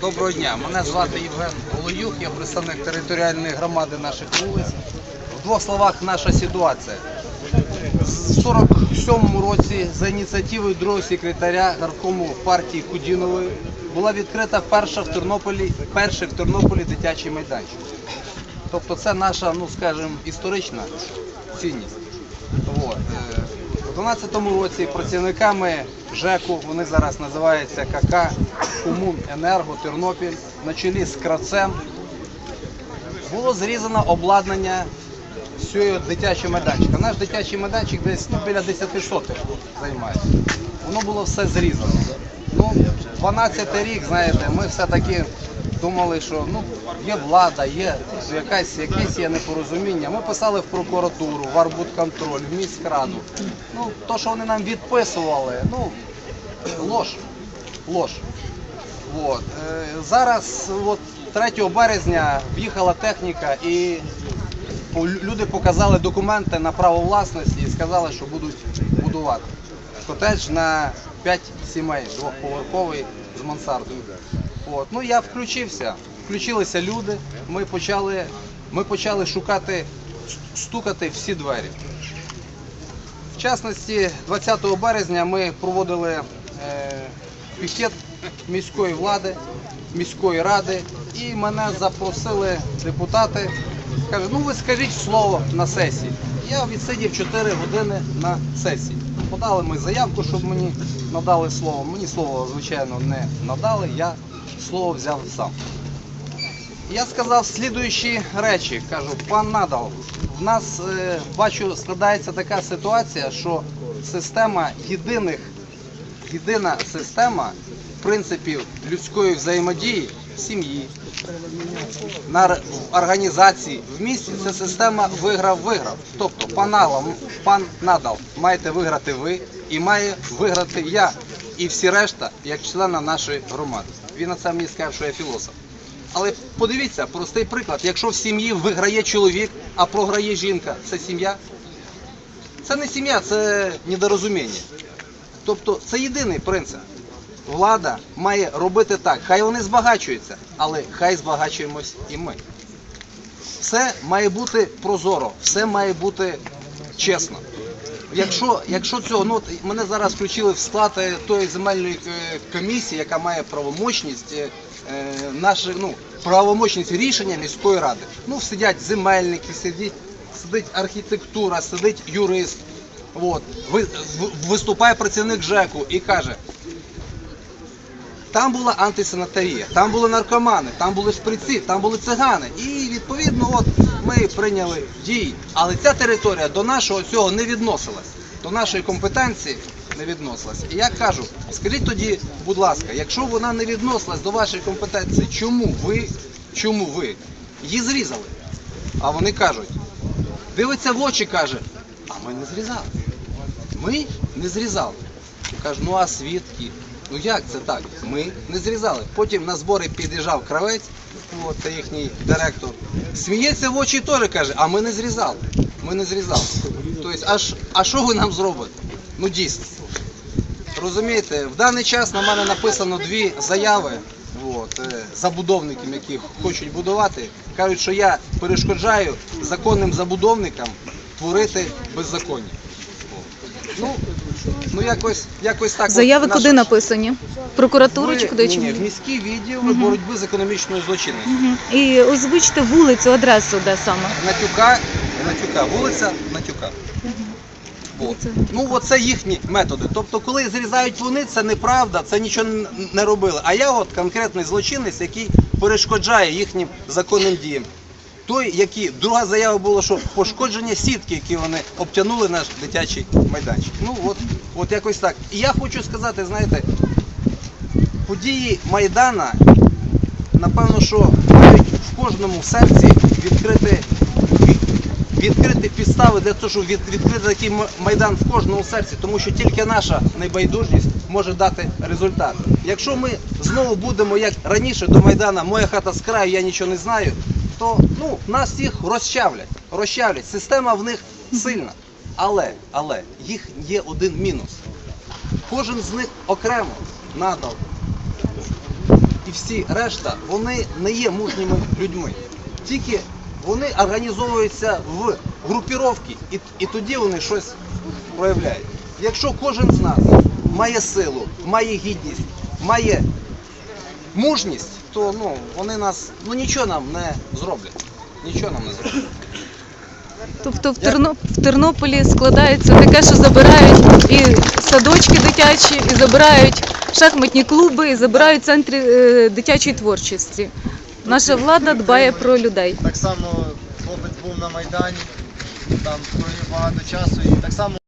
Доброго дня. Мене звати Євген Голоюк, я представник територіальної громади наших вулиць. В двох словах наша ситуація. В 47-му році за ініціативою другого секретаря наркому партії Кудінової була відкрита перша в Тернополі, перший в Тернополі дитячий майданчик. Тобто це наша, ну скажімо, історична цінність. От. Е, У 2012 році працівниками ЖЕКу, вони зараз називаються КК Комун Енерго Тернопіль на чолі з Кравцем, було зрізано обладнання цього дитячого майданчика. Наш дитячий майданчик десь ну, біля 10 сотих займає. Воно було все зрізано. Ну, 12 рік, знаєте, ми все-таки думали, що ну, є влада, є якась, якесь є непорозуміння. Ми писали в прокуратуру, в Арбудконтроль, в міськраду. Ну, то, що вони нам відписували, ну, лож. Лож. От. Е, Зараз, от, 3 березня, в'їхала техніка і люди показали документи на право власності і сказали, що будуть будувати. Котедж на 5 сімей, двохповерховий з мансардою. От. Ну я включився, включилися люди, ми почали, ми почали шукати, стукати всі двері. В частності, 20 березня ми проводили е, пікет міської влади, міської ради, і мене запросили депутати. Каже, ну ви скажіть слово на сесії. Я відсидів 4 години на сесії. Подали ми заявку, щоб мені надали слово. Мені слово, звичайно, не надали, я слово взяв сам. Я сказав слідуючі речі. Кажу, пан Надал, в нас е, бачу складається така ситуація, що система єдиних, єдина система принципів людської взаємодії в сім'ї, на організації в місті це система виграв-виграв. Тобто, пан Надал, пан Надал, маєте виграти ви і має виграти я і всі решта, як члена нашої громади. Він це мені сказав, що я філософ. Але подивіться, простий приклад. Якщо в сім'ї виграє чоловік, а програє жінка, це сім'я? Це не сім'я, це недорозуміння. Тобто це єдиний принцип. Влада має робити так. Хай вони збагачуються, але хай збагачуємось і ми. Все має бути прозоро, все має бути чесно. Якщо, якщо цього, ну мене зараз включили в склад е, тої земельної е, комісії, яка має правомочність, е, е, наші, ну, правомочність рішення міської ради. Ну, сидять земельники, сидять, сидить архітектура, сидить юрист. От. Ви, виступає працівник ЖЕКу і каже, там була антисанітарія, там були наркомани, там були шприці, там були цигани. І відповідно, от ми прийняли дії. Але ця територія до нашого цього не відносилась, до нашої компетенції не відносилась. І я кажу, скажіть тоді, будь ласка, якщо вона не відносилась до вашої компетенції, чому ви, чому ви її зрізали? А вони кажуть, дивиться в очі, каже, а ми не зрізали. Ми не зрізали. Кажу, ну а свідки? Ну як це так? Ми не зрізали. Потім на збори під'їжджав кравець, от, це їхній директор. Сміється в очі теж каже, а ми не зрізали. Ми не зрізали. Тобто, аж, а що ви нам зробите? Ну дійсно. Розумієте, в даний час на мене написано дві заяви от, е, забудовників, які хочуть будувати. Кажуть, що я перешкоджаю законним забудовникам творити беззаконня. Ну, ну якось, якось так. от Заяви наша- куди написані? В Прокуратуру Ви- чи куди ні, чи ні, в міський відділ боротьби з економічною злочинністю. Мгм. І озвучте вулицю, адресу, де саме. Натюка, Натюка, вулиця Натюка. От. Вулиця Ну, оце їхні методи. Тобто, коли зрізають вони, це неправда, це нічого н- не робили. А я от конкретний злочинець, який перешкоджає їхнім законним діям. Той, який друга заява була, що пошкодження сітки, які вони обтянули наш дитячий майданчик. Ну от, от якось так. І я хочу сказати, знаєте, події Майдана, напевно, що мають в кожному серці відкрити відкрити підстави для того, щоб відкрити такий майдан в кожному серці, тому що тільки наша небайдужність може дати результат. Якщо ми знову будемо як раніше до майдана, моя хата з краю, я нічого не знаю, то ну нас всіх розчавлять, розчавлять. Система в них сильна. Але, але їх є один мінус. Кожен з них окремо надав і всі решта, вони не є мужніми людьми. Тільки вони організовуються в групіровки, і, і тоді вони щось проявляють. Якщо кожен з нас має силу, має гідність, має мужність, то ну, вони нас ну, нічого нам не зроблять. Нічого нам не зроблять. Тобто в, Терно... в Тернополі складається таке, що забирають і садочки дитячі, і забирають шахматні клуби, і забирають центри е, дитячої творчості. Наша влада дбає про людей. Так само хлопець був на Майдані, там провів багато часу і так само